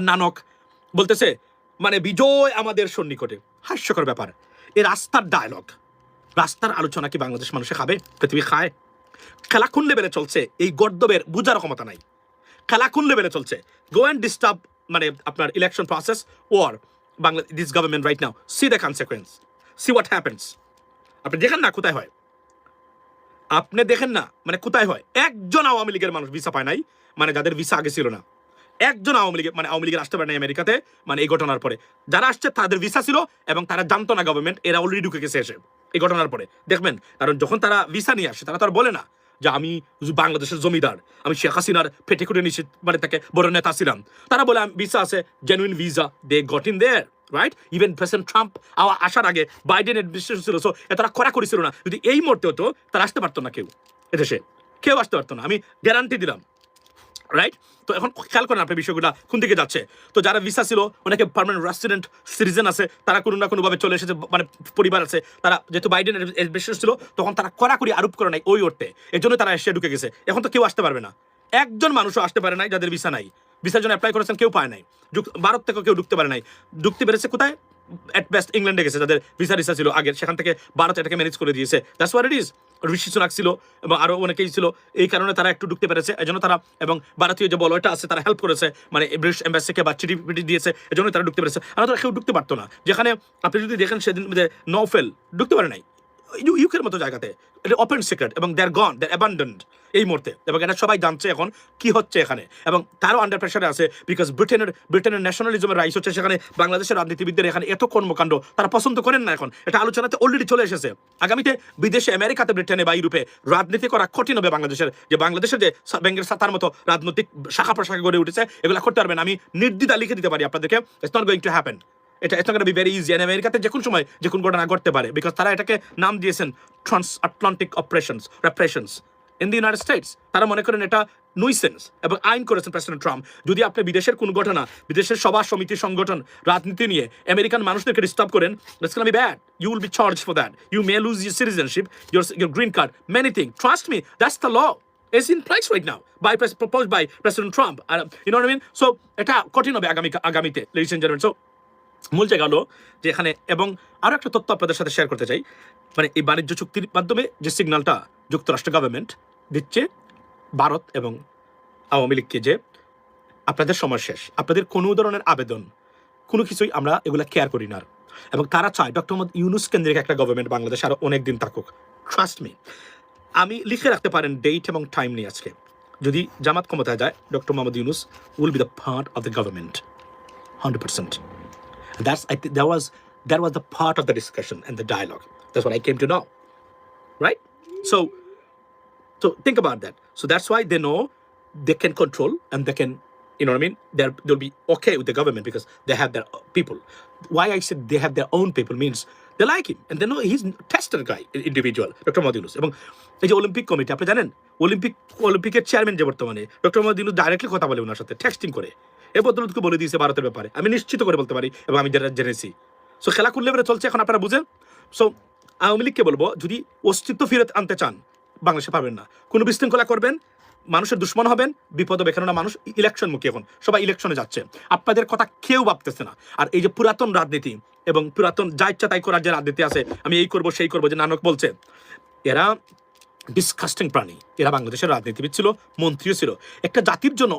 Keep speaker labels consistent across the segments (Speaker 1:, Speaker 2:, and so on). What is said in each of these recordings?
Speaker 1: নানক বলতেছে মানে বিজয় আমাদের সন্নিকটে। হাস্যকর ব্যাপার। এই রাস্তার ডায়লগ রাস্তার আলোচনা কি বাংলাদেশ মানুষে খাবে? পৃথিবী খায়? খেলা কোন লেভেলে চলছে? এই গর্দবের বুঝার ক্ষমতা নাই। খেলা কোন লেভেলে চলছে? গো অ্যান্ড ডিস্টার্ব মানে আপনার election process where Bangla this government right now see the consequence see what happens আপনি দেখেন না কোথায় হয়? আপনি দেখেন না মানে কোথায় হয়? একজন আওয়ামী লীগের মানুষ ভিসা পায় নাই মানে যাদের ভিসা আগে ছিল না। একজন আওয়ামী লীগের মানে আওয়ামী লীগের আসতে পারে নাই আমেরিকাতে মানে এই ঘটনার পরে। যারা আসছে তাদের ভিসা ছিল এবং তারা জানতো না গভর্নমেন্ট এরা অলরেডি ঢুকে গেছে এসে এই ঘটনার পরে। দেখবেন, কারণ যখন তারা ভিসা নিয়ে আসে, তারা তো আর বলে না যে আমি বাংলাদেশের জমিদার, আমি শেখ হাসিনার ফেটে খুঁটে নিষেধ মানে তাকে বড় নেতা ছিলাম। তারা বলে ভিসা আছে genuine visa they got in their right even President Trump আসার আগে বাইডেন অ্যাডমিনিস্ট্রেশন ছিল সো তারা করা করেছিল না। যদি এই মুহূর্তে হতো, তারা আসতে পারতো না কেউ এদেশে। কেউ আসতে পারতো না। আমি গ্যারান্টি দিলাম। রাইট তো এখন খেয়াল করেন আপনি বিষয়গুলো কোন দিকে যাচ্ছে। তো যারা ভিসা ছিল, অনেকে পার্মানেন্ট রেসিডেন্ট সিটিজেন আছে, তারা কোনো না কোনোভাবে চলে এসেছে মানে পরিবার আছে। তারা যেহেতু বাইডেন বিশেষ ছিল, তখন তারা কড়াকড়ি আরোপ করে নাই ওই অর্থে। এর জন্য তারা এসে ঢুকে গেছে। এখন তো কেউ আসতে পারবে না। একজন মানুষও আসতে পারে নাই যাদের ভিসা নাই। ভিসার জন্য অ্যাপ্লাই করেছেন, কেউ পায় নাই। ভারত থেকে কেউ ঢুকতে পারে নাই। ঢুকতে পেরেছে কোথায়? অ্যাট বেস্ট ইংল্যান্ডে গেছে, যাদের ভিসা রিসা ছিল আগের সেখান থেকে ভারত এটাকে ম্যানেজ করে দিয়েছে। That's where it is Rishi Sunak ছিল এবং আরও অনেকেই ছিল। এই কারণে তারা একটু ঢুকতে পেরেছে, এজন্য তারা, এবং ভারতীয় যে বলয়টা আছে, তারা হেল্প করেছে। মানে ব্রিটিশ এম্বাসিকে বা চিঠি পিটি দিয়েছে এজন্য তারা ঢুকতে পেরেছে। আর তারা কেউ ঢুকতে পারতো না। যেখানে আপনি যদি দেখেন সেদিন যে নৌফেল ঢুকতে পারে নাই। ইউকের মতো জায়গাতে। এটা ওপেন সিক্রেট এবং দ্যার গন দ্যার অ্যাবান্ডেন্ড এই মুহূর্তে। এবং এটা সবাই জানছে এখন কি হচ্ছে এখানে। এবং তারও আন্ডার প্রেশারে আছে বিকজ ব্রিটেনের ব্রিটেনের ন্যাশনালিজমের রাইস হচ্ছে সেখানে। বাংলাদেশের রাজনীতিবিদদের এখানে এত কর্মকাণ্ড, তারা পছন্দ করেন না এখন। এটা আলোচনাতে অলরেডি চলে এসেছে। আগামীতে বিদেশে, আমেরিকাতে ব্রিটেনে বা ইউরোপে রাজনীতি করা কঠিন হবে বাংলাদেশের। যে বাংলাদেশের যে ব্যাংকের সাতার মতো রাজনৈতিক শাখা প্রশাখা গড়ে উঠেছে, এগুলো করতে পারবেন। আমি নির্দ্বিধা লিখে দিতে পারি আপনাদেরকে। It's not going to happen এটা এটা বি ভেরি ইজি আমেরিকাতে যে কোনো সময় যে কোনো ঘটনা ঘটতে পারে বিকজ তারা এটাকে নাম দিয়েছেন transatlantic operations repressions in the United States তারা মনে করেন এটা নুইসেন্স এবং আইন করেছেন প্রেসিডেন্ট ট্রাম্প যদি আপনি বিদেশের কোনো ঘটনা বিদেশের সভা সমিতি সংগঠন রাজনীতি নিয়ে আমেরিকান মানুষদেরকে ডিস্টার্ব করেন that's be bad you will be charge for that you may lose your citizenship your your green card many thing trust me that's the law is in place now by pres- proposed by President Trump. Uh, you know what I এটা কঠিন হবে আগামী আগামীতে ladies and gentlemen. So মূল জায়গা হলো যে এখানে এবং আরও একটা তথ্য আপনাদের সাথে শেয়ার করতে চাই। মানে এই বাণিজ্য চুক্তির মাধ্যমে যে সিগন্যালটা যুক্তরাষ্ট্র গভর্নমেন্ট দিচ্ছে, ভারত এবং আওয়ামী লীগকে যে আপনাদের সময় শেষ, আপনাদের কোনো ধরনের আবেদন, কোনো কিছুই আমরা এগুলা কেয়ার করি না। এবং তারা চায় ডক্টর মোহাম্মদ ইউনুস কেন্দ্রিক একটা গভর্নমেন্ট বাংলাদেশ আরও অনেক দিন থাকুক। ট্রাস্ট মি আমি লিখে রাখতে পারেন ডেট এবং টাইম নিয়ে আজকে। যদি জামাত ক্ষমতায় যায় doctor Mohammad Yunus will be the part of the government hundred percent that's I think that was that was the part of the discussion and the dialogue. That's what I came to know. Right? So so think about that. So that's why they know they can control and they can you know what I mean? They're, they'll be okay with the government because they have their people. Why I said they have their own people means they like him and they know he's a tested guy, individual, doctor Mohammad Yunus এবং এই যে Olympic committee আপনি জানেন Olympic অলিম্পিকের chairman যে বর্তমানে doctor Mohammad Yunus directly কথা বলে ওনার সাথে টেক্সটিং করে এ বদলতকে বলে দিয়েছে ভারতের ব্যাপারে। আমি নিশ্চিত করে বলতে পারি এবং আমি যেটা জেনেছি। সো খেলা লেভেলে চলছে এখন আপনারা বুঝেন? সো আওয়ামী লীগকে বলব, যদি অস্তিত্ব ফিরত আনতে চান, বাংলাদেশে পারবেন না। কোনো বিশৃঙ্খলা করবেন, মানুষের দুশ্মন হবেন, বিপদ হবে। কেননা মানুষ ইলেকশন মুখী এখন, সবাই ইলেকশনে যাচ্ছে। আপনাদের কথা কেউ ভাবতেছে না। আর এই যে পুরাতন রাজনীতি এবং পুরাতন যা ইচ্ছা তাই করার যে রাজনীতি আছে, আমি এই করব, সেই করব যে নানক বলছে, এরা ডিসকাস্টিং প্রাণী। এরা বাংলাদেশের রাজনীতিবিদ ছিল, মন্ত্রীও ছিল। একটা জাতির জন্য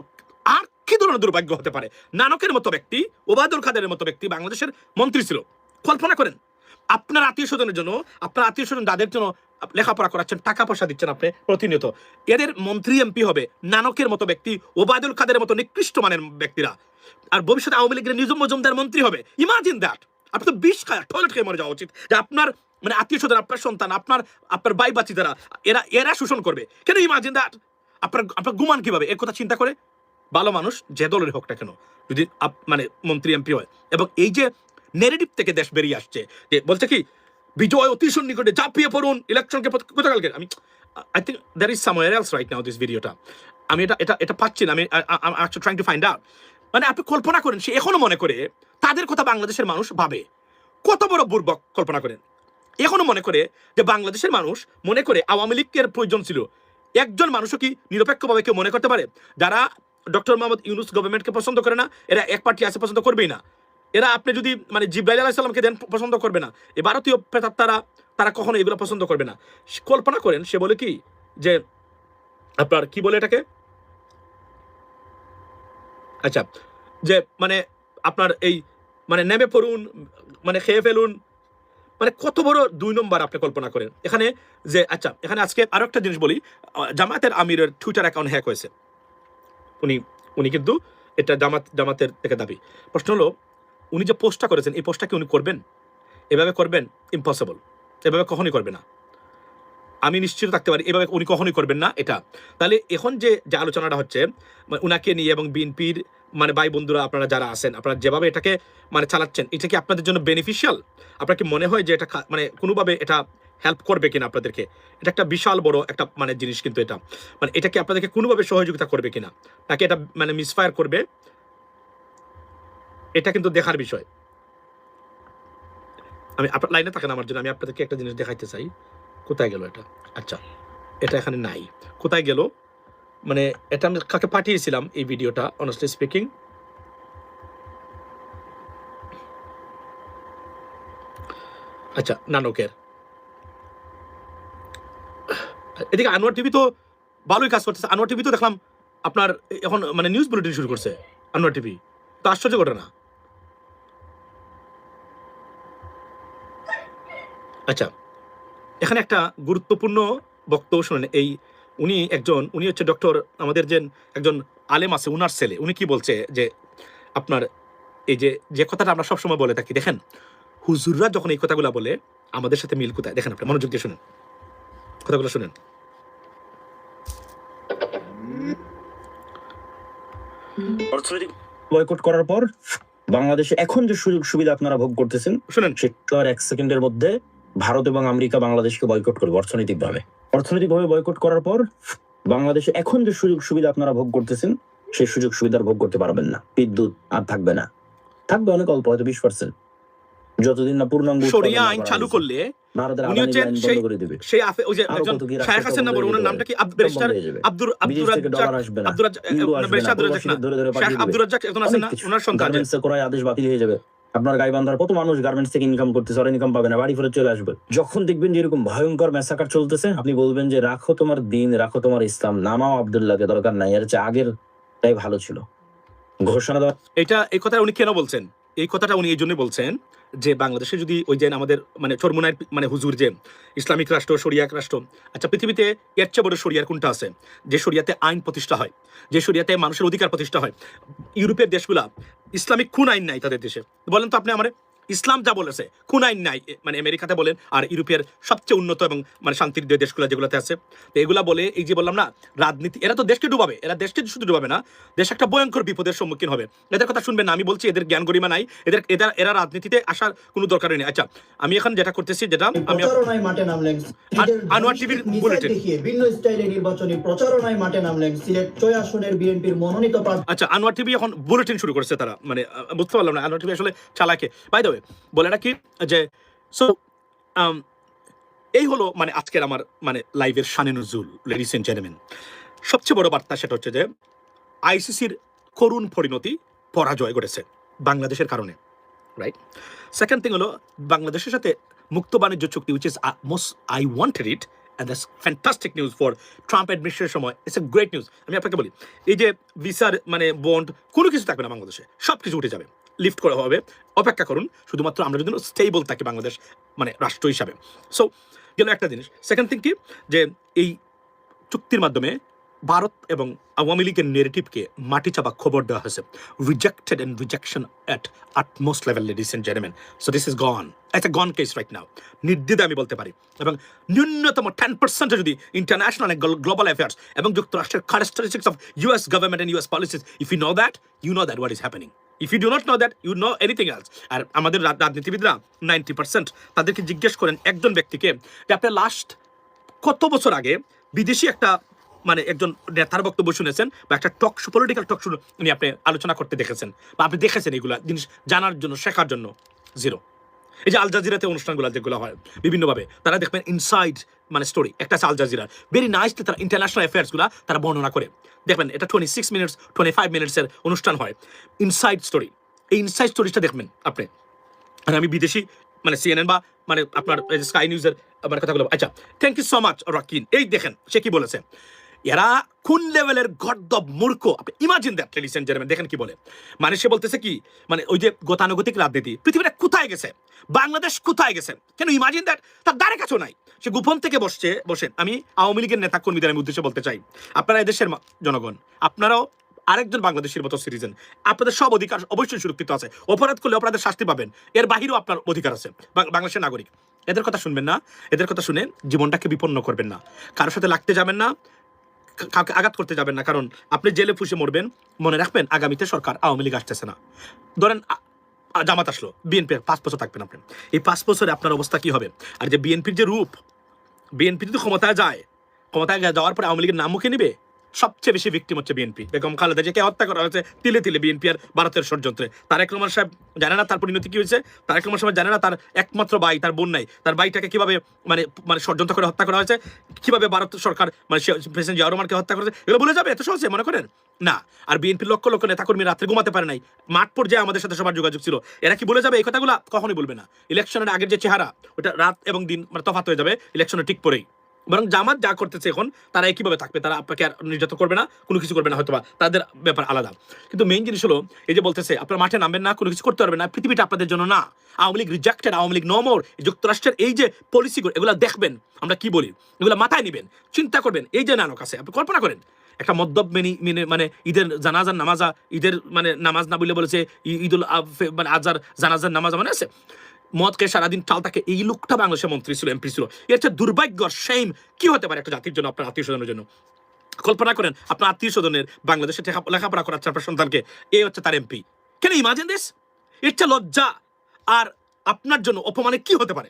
Speaker 1: আর কি ধরনের দুর্ভাগ্য হতে পারে। নানকের মতো ব্যক্তি, ওবায়দুল কাদেরের মতো ব্যক্তি বাংলাদেশের মন্ত্রী ছিল। কল্পনা করেন, আপনার আত্মীয় স্বজনের জন্য, আপনার আত্মীয় স্বজন যাদের জন্য লেখাপড়া করাচ্ছেন, টাকা পয়সা দিচ্ছেন আপনি প্রতিনিয়ত, এদের মন্ত্রী এমপি হবে নানকের মতো ব্যক্তি, ওবায়দুল কাদের মতো নিকৃষ্ট মানের ব্যক্তিরা। আর ভবিষ্যতে আওয়ামী লীগের নিজম মজুমদার মন্ত্রী হবে। ইমাজিন দ্যাট, আপনি তো বিষ খায়, টয়লেট খেয়ে মরে যাওয়া উচিত। যে আপনার মানে আত্মীয় স্বজন, আপনার সন্তান, আপনার আপনার বাই বাচ্চি যারা, এরা এরা শোষণ করবে। কেন ইমাজিন দ্যাট? আপনার আপনার গুমান কীভাবে? এর কথা চিন্তা করে। ভালো মানুষ যে দলের হোক না কেন, যদি মানে মন্ত্রী, এমপি হয়। এবং এই যে নেগেটিভ থেকে দেশ বেরিয়ে আসছে, যে বলছে কি, বিজয় অতি সন্নিকটে ঝাঁপিয়ে পড়ুন ইলেকশনকে কোথাকালকে আমি I think there is somewhere else right now this ভিডিওটা আমি এটা এটা এটা পাচ্ছি না। আমি ট্রাইং টু ফাইন্ড আউট মানে আপনি কল্পনা করেন, সে এখনও মনে করে, তাদের কথা বাংলাদেশের মানুষ ভাবে। কত বড় বুর্বক কল্পনা করেন। এখনও মনে করে যে বাংলাদেশের মানুষ মনে করে আওয়ামী লীগের প্রয়োজন ছিল। একজন মানুষও কি নিরপেক্ষভাবে কেউ মনে করতে পারে? যারা ডক্টর মোহাম্মদ ইউনুস গভর্নমেন্টকে পছন্দ করে না এরা এক পার্টি আছে পছন্দ করবেই না। এরা আপনি যদি মানে জিব্রাইল আলাইসাল্লামকে দেন পছন্দ করবে না। এই ভারতীয় প্রেতাত্মারা তারা কখনো এগুলো পছন্দ করবে না। কল্পনা করেন সে বলে কি যে আপনার কি বলে এটাকে? আচ্ছা যে মানে আপনার এই মানে নেমে পড়ুন মানে খেয়ে ফেলুন মানে কত বড় দুই নম্বর আপনি কল্পনা করেন। এখানে যে আচ্ছা এখানে আজকে আরও একটা জিনিস বলি আহ, জামাতের আমিরের টুইটার অ্যাকাউন্ট হ্যাক হয়েছে। উনি উনি কিন্তু এটা জামাত, জামাতের থেকে দাবি। প্রশ্ন হলো, উনি যে পোস্টটা করেছেন, এই পোস্টটা কি উনি করবেন? এভাবে করবেন? ইম্পসিবল এভাবে কখনই করবে না। আমি নিশ্চিত থাকতে পারি, এভাবে উনি কখনোই করবেন না এটা। তাহলে এখন যে যে আলোচনাটা হচ্ছে মানে উনাকে নিয়ে এবং বিএনপির মানে ভাই বন্ধুরা আপনারা যারা আছেন, আপনারা যেভাবে এটাকে মানে চালাচ্ছেন, এটা কি আপনাদের জন্য বেনিফিশিয়াল আপনার কি মনে হয় যে এটা মানে কোনোভাবে এটা হেল্প করবে কিনা আপনাদেরকে? এটা একটা বিশাল বড় একটা মানে জিনিস কিন্তু এটা। মানে এটা কি আপনাদেরকে কোনোভাবে সহযোগিতা করবে কিনা? নাকি এটা মানে মিসফায়ার করবে? এটা কিন্তু দেখার বিষয়। আমি আপনার লাইনে থাকেন আমার জন্য, আমি আপনাদেরকে একটা জিনিস দেখাইতে চাই। কোথায় গেল এটা? আচ্ছা এটা এখানে নাই। কোথায় গেল? মানে এটা আমি কাকে পাঠিয়েছিলাম এই ভিডিওটা অনেস্টলি স্পিকিং আচ্ছা নানকের। এদিকে আনোয়ার টিভি তো ভালোই কাজ করতেছে। আনোয়ার টিভি তো দেখলাম আপনার এখন মানে নিউজ বুলেটিন শুরু করছে, আনোয়ার টিভি। তো আশ্চর্য ঘটনা। আচ্ছা এখানে একটা গুরুত্বপূর্ণ বক্তব্য শুনেন। এই উনি একজন, উনি হচ্ছে ডক্টর আমাদের যে একজন আলেম আছে, উনার ছেলে। উনি কি বলছে যে আপনার এই যে যে কথাটা আমরা সবসময় বলে থাকি, দেখেন, হুজুররা যখন এই কথাগুলো বলে, আমাদের সাথে মিল কোথায়? দেখেন আপনি মনোযোগ দিয়ে শুনেন। কথাগুলো শুনেন।
Speaker 2: অর্থনৈতিক বয়কট করার পর বাংলাদেশে এখন যে সুযোগ সুবিধা আপনারা ভোগ করতেছেন
Speaker 1: শুনেন।
Speaker 2: সেটার এক সেকেন্ডের মধ্যে ভারত এবং আমেরিকা বাংলাদেশকে বয়কট করবে অর্থনৈতিক ভাবে অর্থনৈতিক ভাবে বয়কট করার পর বাংলাদেশে এখন যে সুযোগ সুবিধা আপনারা ভোগ করতেছেন সেই সুযোগ সুবিধার ভোগ করতে পারবেন না। বিদ্যুৎ আর থাকবে না। থাকবে অনেক অল্প হয়তো বিশ পার্সেন্ট যতদিন না পূর্ণাঙ্গ
Speaker 1: শরিয়া আইন চালু করলে উনি হচ্ছেন সেই- সেই আফে ওই যে একজন শায়েখ
Speaker 2: বন্ধ
Speaker 1: বড় ওনার নামটা কি। আব্দুর আব্দুর রাজ্জাক
Speaker 2: না।
Speaker 1: আব্দুর রাজ্জাক না,
Speaker 2: না, ধরে ধরে।
Speaker 1: আব্দুর রাজ্জাক একজন আছে
Speaker 2: অনেক
Speaker 1: না ওনার সন্তান
Speaker 2: গার্মেন্টসে করায় আদেশ বাতিল হয়ে যাবে। আপনার গাই বান্ধার কত মানুষ গার্মেন্টস থেকে ইনকাম করতেছে আর ইনকাম পাবে না বাড়ি ফেরত চলে আসবে। যখন দেখবেন যে এরকম ভয়ঙ্কর মেসাকার চলতেছে আপনি বলবেন যে রাখো তোমার দিন রাখো তোমার ইসলাম নামাও আব্দুল্লাহকে দরকার নাই। এর চেয়ে আগের তাই ভালো ছিল। ঘোষণা দেওয়া
Speaker 1: এটা এই কথা উনি কেন বলছেন? এই কথাটা উনি এই জন্য বলছেন যে বাংলাদেশে যদি ওই যে আমাদের মানে চরমুনায় মানে হুজুর যে ইসলামিক রাষ্ট্র, শরিয়াক রাষ্ট্র আচ্ছা পৃথিবীতে এর চেয়ে বড় শরিয়ার কোনটা আছে? যে শরিয়াতে আইন প্রতিষ্ঠা হয়, যে শরিয়াতে মানুষের অধিকার প্রতিষ্ঠা হয়। ইউরোপের দেশগুলা ইসলামিক খুন আইন নাই তাদের দেশে। বলেন তো আপনি আমার। ইসলাম যা বলেছে খুন আইন নাই মানে আমেরিকাতে বলেন আর ইউরোপের সবচেয়ে উন্নত এবং মানে শান্তির যে দেশগুলো যেগুলোতে আছে। তো এগুলা বলে এই যে বললাম না রাজনীতি এরা তো দেশকে ডুবাবে এরা দেশকে শুধু ডুবাবে না দেশ একটা ভয়ঙ্কর বিপদের সম্মুখীন হবে। এদের কথা শুনবেন না আমি বলছি এদের জ্ঞান গরিমা নাই এদের এদের এরা রাজনীতিতে আসার কোনো দরকারই নেই। আচ্ছা আমি এখন যেটা করতেছি যেটা আমি আনোয়ার টিভির বুলেটিন।
Speaker 3: ভিন্ন স্টাইলে নির্বাচনী প্রচারণায় মাঠে নামলেন সিলেট ছয় আসনের বিএনপির মনোনীত
Speaker 1: আচ্ছা আনোয়ার টিভি এখন বুলেটিন শুরু করেছে তারা। মানে বুঝতে পারলাম না আনোয়ার টিভি আসলে চালাকে। বাই দ্য ওয়ে বলে নাকি যে সো এই হলো মানে আজকের আমার মানে লাইভের শানে লেডিস এন্ড জেন্টলম্যান সবচেয়ে বড় বার্তা সেটা হচ্ছে যে আইসিসির করুণ পরিণতি পরাজয় ঘটেছে বাংলাদেশের কারণে রাইট সেকেন্ড থিং হলো, বাংলাদেশের সাথে মুক্ত বাণিজ্য চুক্তি which is most I wanted it and that's fantastic news for Trump অ্যাডমিনিস্ট্রেশনের সময়। ইটস এ গ্রেট নিউজ আমি আপনাকে বলি, এই যে ভিসার মানে বন্ড কোনো কিছু থাকবে না বাংলাদেশে সব কিছু উঠে যাবে। লিফট করা হবে। অপেক্ষা করুন, শুধুমাত্র আমরা যদি স্টেবল থাকি বাংলাদেশ মানে রাষ্ট্র হিসাবে। সো গেল একটা জিনিস। সেকেন্ড থিং কি? যে এই চুক্তির মাধ্যমে ভারত এবং আওয়ামী লীগের নেগেটিভকে মাটি চাপা খবর দেওয়া হয়েছে। Rejected and rejection at utmost level ladies and gentleman so this is gone it's a gone case right now নির্দ্বিধা আমি বলতে পারি। এবং ন্যূনতম টেন পার্সেন্ট যদি ইন্টারন্যাশনাল গ্লোবাল অ্যাফেয়ার্স এবং যুক্তরাষ্ট্রের characteristics of US government and US policies if you know that you know that what is happening if you do not know that you know anything else আর আমাদের রাজনীতিবিদরা ninety percent তাদেরকে জিজ্ঞেস করেন একজন ব্যক্তিকে যে আপনি লাস্ট কত বছর আগে বিদেশি একটা মানে একজন নেতার বক্তব্য শুনেছেন বা একটা টক পলিটিক্যাল টক শো উনি আপনি আলোচনা করতে দেখেছেন বা আপনি দেখেছেন এগুলা জিনিস জানার জন্য, শেখার জন্য। জিরো এই যে আল জাজিরাতে অনুষ্ঠানগুলো যেগুলো হয় বিভিন্নভাবে, তারা দেখবেন ইনসাইড মানে স্টোরি একটা আল জাজিরা ভেরি নাইসলি তারা ইন্টারন্যাশনাল অ্যাফেয়ার্সগুলো তারা বর্ণনা করে। দেখবেন এটা twenty six minutes twenty five মিনিটসের অনুষ্ঠান হয়। ইনসাইড স্টোরি এই ইনসাইড স্টোরিটা দেখবেন আপনি। আর আমি বিদেশি মানে সিএনএন বা মানে আপনার স্কাই নিউজের মানে কথাগুলো আচ্ছা thank you so much Rakin এই দেখেন, সে কি বলেছে? এরা কোন লেভেলের গর্দব মূর্খ? আপনি imagine that ladies and gentleman দেখেন কি বলে। মানে সে বলতেছে কি মানে ওই যে গতানুগতিক রাজনীতি, পৃথিবীটা কোথায় গেছে? বাংলাদেশ কোথায় গেছে? কেন ইমাজিন দ্যাট তার দ্বারে কাছেও নাই। সে গোপন থেকে বসছে বসেন আমি আওয়ামী লীগের নেতা কর্মীদের আমি উদ্দেশ্যে বলতে চাই, আপনারা এদেশের জনগণ, আপনারাও আরেকজন বাংলাদেশের মতো সিটিজেন আপনাদের সব অধিকার, অবশ্যই সুরক্ষিত আছে। অপরাধ করলে অপরাধের শাস্তি পাবেন। এর বাহিরেও আপনার অধিকার আছে। বাংলাদেশের নাগরিক। এদের কথা শুনবেন না। এদের কথা শুনে জীবনটাকে বিপন্ন করবেন না। কারোর সাথে লাগতে যাবেন না। কাউকে আঘাত করতে যাবেন না, কারণ আপনি জেলে ফুসে মরবেন। মনে রাখবেন, আগামীতে সরকার আওয়ামী লীগ আসতেছে না। ধরেন জামাত আসলো বিএনপির পাঁচ বছর থাকবেন আপনি। এই পাঁচ বছরে আপনার অবস্থা কি হবে? আর যে বিএনপির যে রূপ, বিএনপি যদি ক্ষমতায় যায়, ক্ষমতায় যাওয়ার পরে আওয়ামী লীগের নাম মুখে নিবে? সবচেয়ে বেশি ভিক্টিম হচ্ছে বিএনপি বেগম খালেদা জিয়াকে হত্যা করা হয়েছে তিলে তিলে বিএনপি আর ভারতের ষড়যন্ত্রে। তারেক রহমান সাহেব জানে না তার পরিণতি কি হয়েছে? তারেক রহমান সাহেব জানে না তার একমাত্র ভাই, তার বোন নাই। তার ভাইটাকে কীভাবে মানে মানে ষড়যন্ত্র করে হত্যা করা হয়েছে? কীভাবে ভারত সরকার মানে প্রেসিডেন্ট জিয়া রহমানকে হত্যা করেছে? এগুলো বলে যাবে? এত সহজে মনে করেন? না। আর বিএনপির লক্ষ লক্ষ নেতাকর্মী রাত্রে ঘুমাতে পারে নাই। মাঠ পর্যায়ে আমাদের সাথে সবার যোগাযোগ ছিল। এরা কি বলে যাবে এই কথাগুলো? কখনোই বলবে না। ইলেকশনের আগের যে চেহারা, ওটা রাত এবং দিন মানে তফাত হয়ে যাবে। ইলেকশনের ঠিক পরেই। বরং জামাত যা করতেছে এখন তারা কীভাবে থাকবে, তারা আপনাকে আর নির্যাতন করবে না, কোনো কিছু করবে না হয়তো তাদের ব্যাপার আলাদা। কিন্তু মেইন জিনিস হলো, এই যে বলতেছে, আপনার মাঠে নামবেন না, কোনো কিছু করতে পারবেন না, পৃথিবীটা আপনাদের জন্য না। আওয়ামী লীগ রিজেক্টেড আওয়ামী লীগ নমর যুক্তরাষ্ট্রের এই যে পলিসিগুলো এগুলো দেখবেন, আমরা কি বলি, এগুলো মাথায় নেবেন, চিন্তা করবেন, এই যে নানক আছে, আপনি কল্পনা করেন, একটা মদ্যপ মেনি, মিনে মানে ঈদের জানাজার নামাজা, ঈদের মানে নামাজ না বলে বলেছে ঈদুল মানে আজার জানাজার নামাজ মানে আছে? মদকে সারাদিন টাল থাকে এই লোকটা বাংলাদেশের মন্ত্রী ছিল এমপি ছিল। এর হচ্ছে দুর্ভাগ্য সেইম কি হতে পারে একটা জাতির জন্য আপনার আত্মীয় স্বজনের জন্য? কল্পনা করেন আপনার আত্মীয় স্বজনের বাংলাদেশে লেখাপড়া করাচ্ছে আপনার সন্তানকে এই হচ্ছে তার এমপি। কেন ইমাজিন দিস ইচ্ছা লজ্জা আর আপনার জন্য অপমানে কি হতে পারে?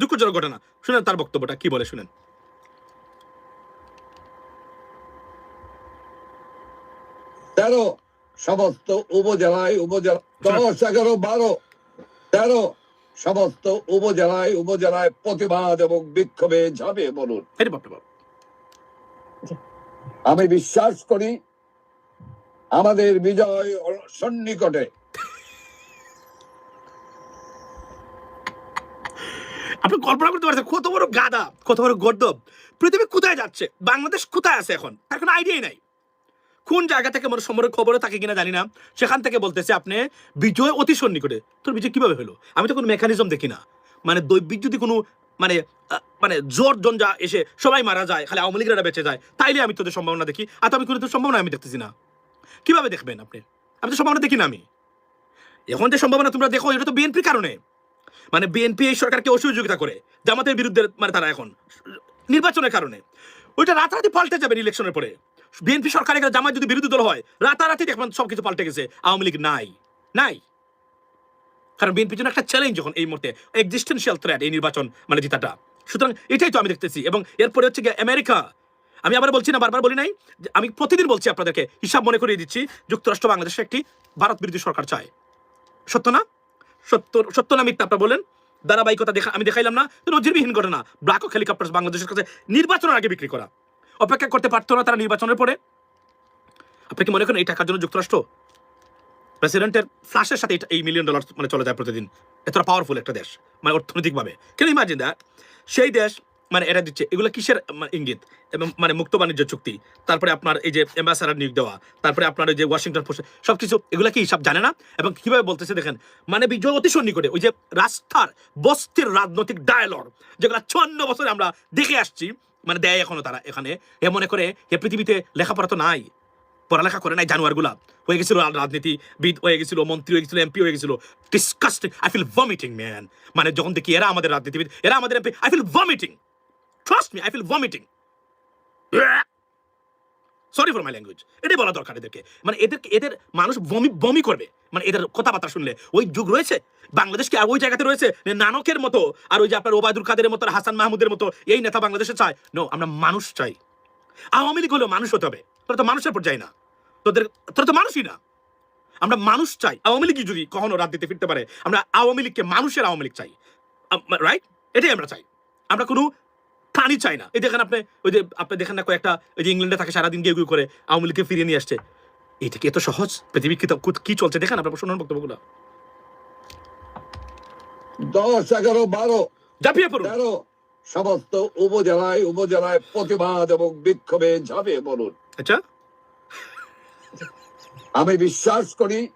Speaker 1: দুঃখজনক ঘটনা। শুনেন তার বক্তব্যটা কি বলে শুনেন?
Speaker 4: তেরো সমস্ত উপজেলায় উপজেলা দশ এগারো বারো তেরো সমস্ত উপজেলায় উপজেলায় প্রতিবাদ এবং বিক্ষোভে ঝাঁপিয়ে
Speaker 1: বাপ
Speaker 4: আমি বিশ্বাস করি আমাদের বিজয় সন্নিকটে।
Speaker 1: আপনি কল্পনা করতে পারছেন কত বড় গাদা কত বড় গর্দব পৃথিবী কোথায় যাচ্ছে? বাংলাদেশ কোথায় আছে এখন? তার কোনো আইডিয়াই নাই। কোন জায়গা থেকে আমার সমরের খবরও থাকে কিনা জানি না। সেখান থেকে বলতেছে আপনি বিজয় অতি সন্নিকটে। তোর বিজয় কীভাবে হলো? আমি তো কোনো মেকানিজম দেখি না। মানে দৈবিক যদি কোনো মানে মানে জোর জঞ্জা এসে সবাই মারা যায়, খালি আওয়ামী লীগরা বেঁচে যায়, তাইলে আমি তোদের সম্ভাবনা দেখি। আর আমি কোনো সম্ভাবনা আমি দেখতেছি না। কীভাবে দেখবেন আপনি? আমি তো সম্ভাবনা দেখি না আমি। এখন যে সম্ভাবনা তোমরা দেখো, এটা তো বিএনপির কারণে। মানে বিএনপি এই সরকারকে অসহযোগিতা করে, জামাতের বিরুদ্ধে মানে তারা এখন নির্বাচনের কারণে। ওইটা রাতারাতি পাল্টে যাবে ইলেকশনের পরে। বিএনপি সরকার এখানে জামাত যদি বিরোধী দল হয়, রাতারাতি দেখবেন সবকিছু পাল্টে গেছে। আওয়ামী লীগ নাই। নাই। কারণ বিএনপির জন্য একটা চ্যালেঞ্জ যখন এই মুহূর্তে এক্সিস্টেন্সিয়াল থ্রেট এই নির্বাচন মানে জেতাটা। সুতরাং এটাই তো আমি দেখতেছি এবং এরপরে হচ্ছে গিয়ে আমেরিকা। আমি আবার বলছি না, বারবার বলি নাই আমি প্রতিদিন বলছি আপনাদেরকে, হিসাব মনে করিয়ে দিচ্ছি, যুক্তরাষ্ট্র বাংলাদেশে একটি ভারত বিরোধী সরকার চায়। সত্য না? সত্য সত্য না মিথ্যা? আপনারা বলেন। ধারাবাহিকতা দেখা, আমি দেখাইলাম না নজিরবিহীন ঘটনা। ব্ল্যাক হেলিকপ্টার বাংলাদেশের কাছে নির্বাচনের আগে বিক্রি করা। অপেক্ষা করতে পারতো না তারা নির্বাচনের পরে। আপনি কি মনে করেন এই টাকার জন্য যুক্তরাষ্ট্র প্রেসিডেন্টের ফ্লাশের সাথে এই মিলিয়ন ডলার মানে চলে যায় প্রতিদিন? এতটা পাওয়ারফুল একটা দেশ মানে অর্থনৈতিকভাবে। কেন ইমাজিন দ্যাট সেই দেশ মানে এটা দিচ্ছে, এগুলো কিসের ইঙ্গিত? এবং মানে মুক্ত বাণিজ্য চুক্তি, তারপরে আপনার এই যে অ্যাম্বাসাডার নিয়োগ দেওয়া, তারপরে আপনার ওই যে ওয়াশিংটন পোস্ট সবকিছু, এগুলো কি সব জানে না? এবং কীভাবে বলতেছে দেখেন মানে বিজয় অতি সন্নিকটে, ওই যে রাস্তার বস্তির রাজনৈতিক ডায়ালগ যেগুলো চুয়ান্ন বছরে আমরা দেখে আসছি মানে দেয় এখনও তারা এখানে। এ মনে করে, এ পৃথিবীতে লেখাপড়া তো নাই। পড়ালেখা করে নাই জানুয়ারগুলা হয়ে গেছিল রাজনীতিবিদ, হয়ে গেছিল মন্ত্রী, হয়ে গেছিল এমপি, হয়ে গেছিল disgusting I feel vomiting man মানে যখন দেখি এরা আমাদের রাজনীতিবিদ, এরা আমাদের MP I feel vomiting trust me I feel vomiting sorry for my language এটাই বলা দরকার এদেরকে। মানে এদেরকে এদের মানুষ বমি বমি করবে। মানে এদের কথাবার্তা শুনলে। ওই যুগ রয়েছে। বাংলাদেশ কি আর ওই জায়গাতে রয়েছে? নানকের মতো। আর ওই যে আপনার ওবায়দুল কাদের মতো হাসান মাহমুদের মতো এই নেতা বাংলাদেশে চায়? নো আমরা মানুষ চাই। আওয়ামী লীগ হলেও মানুষ হতে হবে। তোরা তো মানুষের পর যাই না। তোদের তোরা তো মানুষই না। আমরা মানুষ চাই। আওয়ামী লীগ যদি কখনো রাজনীতি ফিরতে পারে, আমরা আওয়ামী লীগকে মানুষের আওয়ামী লীগ চাই। রাইট এটাই আমরা চাই। আমরা কোনো প্রাণী চাই না। এই দেখেন আপনি ওই যে আপনি দেখেন না কয়েকটা ওই যে ইংল্যান্ডে থাকে সারাদিন গিয়ে করে আওয়ামী লীগকে ফিরিয়ে নিয়ে আসছে। এটা কি এত সহজ? পৃথিবী কি তো- কি চলছে? দেখেন আপনার শুনুন বক্তব্যগুলো।
Speaker 4: দশ এগারো বারো
Speaker 1: ঝাঁপিয়ে পড়ুন।
Speaker 4: তেরো সমস্ত উপজেলায় উপজেলায় প্রতিবাদ এবং বিক্ষোভে ঝাঁপিয়ে পড়ুন।
Speaker 1: আচ্ছা।
Speaker 4: আমি বিশ্বাস করি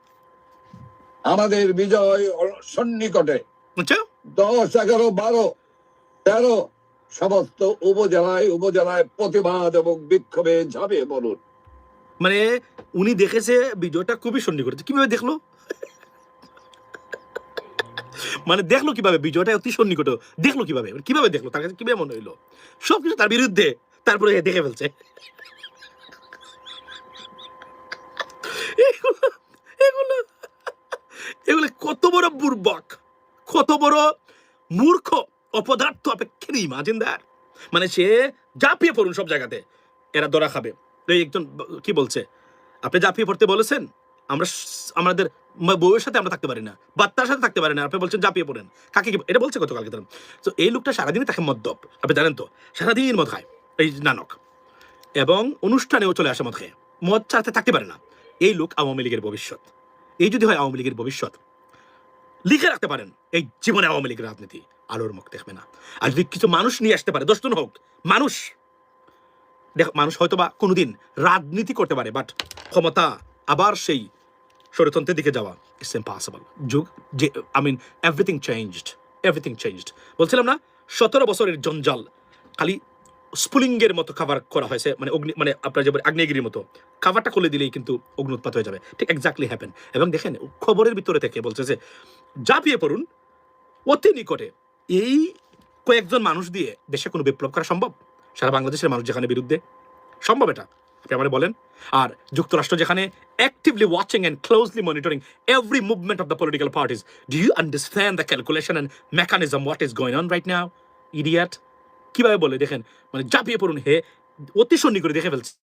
Speaker 4: আমাদের বিজয় সন্নিকটে।
Speaker 1: আচ্ছা।
Speaker 4: দশ এগারো বারো তেরো সমস্ত উপজেলায় উপজেলায় প্রতিবাদ এবং বিক্ষোভে ঝাঁপিয়ে পড়ুন।
Speaker 1: মানে উনি দেখেছে ভিডিওটা খুবই সন্নি করেছে। কীভাবে দেখল? মানে দেখল কীভাবে ভিডিওটা অতি সন্নিকট? দেখল কীভাবে? মানে কীভাবে দেখল? তার কাছে কীভাবে মনে হইল? সবকিছু তার বিরুদ্ধে। তারপরে দেখে ফেলছে। এগুলো এগুলো কত বড় বুর্বক, কত বড় মূর্খ। অপদার্থ অপেক্ষা ইমাজিন দ্যাট মানে সে ঝাঁপিয়ে পড়ুন সব জায়গাতে, এরা দরা খাবে। এই একজন, কি বলছে? আপনি ঝাঁপিয়ে পড়তে বলেছেন, আমরা আমাদের বউয়ের সাথে আমরা থাকতে পারি না, বাচ্চার সাথে থাকতে পারি না। আপনি বলছেন ঝাঁপিয়ে পড়েন। কাকে এটা বলছে গতকালকে তারা তো এই লোকটা সারাদিনই তাকে মদ্যপ। আপনি জানেন তো, সারাদিন মদ খায়। এই নানক। এবং অনুষ্ঠানেও চলে আসে মদ খেয়ে। মদ চাতে থাকতে পারে না। এই লোক আওয়ামী লীগের ভবিষ্যৎ। এই যদি হয় আওয়ামী লীগের ভবিষ্যৎ, লিখে রাখতে পারেন এই জীবনে আওয়ামী লীগের রাজনীতি। আলোর মুখ দেখবে না। আর যদি কিছু মানুষ নিয়ে আসতে পারে, দশজন হোক, মানুষ। দেখ, মানুষ হয়তো বা কোনোদিন রাজনীতি করতে পারে বাট ক্ষমতা আবার সেই ষড়যন্ত্রের দিকে যাওয়া ইটস ইম্পসিবল যুগ যে I mean everything changed everything changed বলছিলাম না, সতেরো বছরের জঞ্জাল খালি স্পুলিঙ্গের মতো কাভার করা হয়েছে মানে অগ্নি মানে আপনার যে আগ্নেয়গিরির মতো। কাভারটা খুলে দিলেই কিন্তু অগ্নি উৎপাত হয়ে যাবে। ঠিক এক্স্যাক্টলি হ্যাপেন এবং দেখেন, খবরের ভিতরে থেকে বলছে যে, ঝাঁপিয়ে পড়ুন অতি নিকটে। এই কয়েকজন মানুষ দিয়ে দেশে কোনো বিপ্লব করা সম্ভব? সারা বাংলাদেশের মানুষ যেখানে বিরুদ্ধে? সম্ভব এটা? আপনি আমাদের বলেন। আর যুক্তরাষ্ট্র যেখানে actively watching and closely monitoring every movement of the political parties do you understand the calculation and mechanism what is going on right now idiot কীভাবে বলে দেখেন? মানে ঝাঁপিয়ে পড়ুন, হে। অতি সন্নি করে দেখে ফেলছে।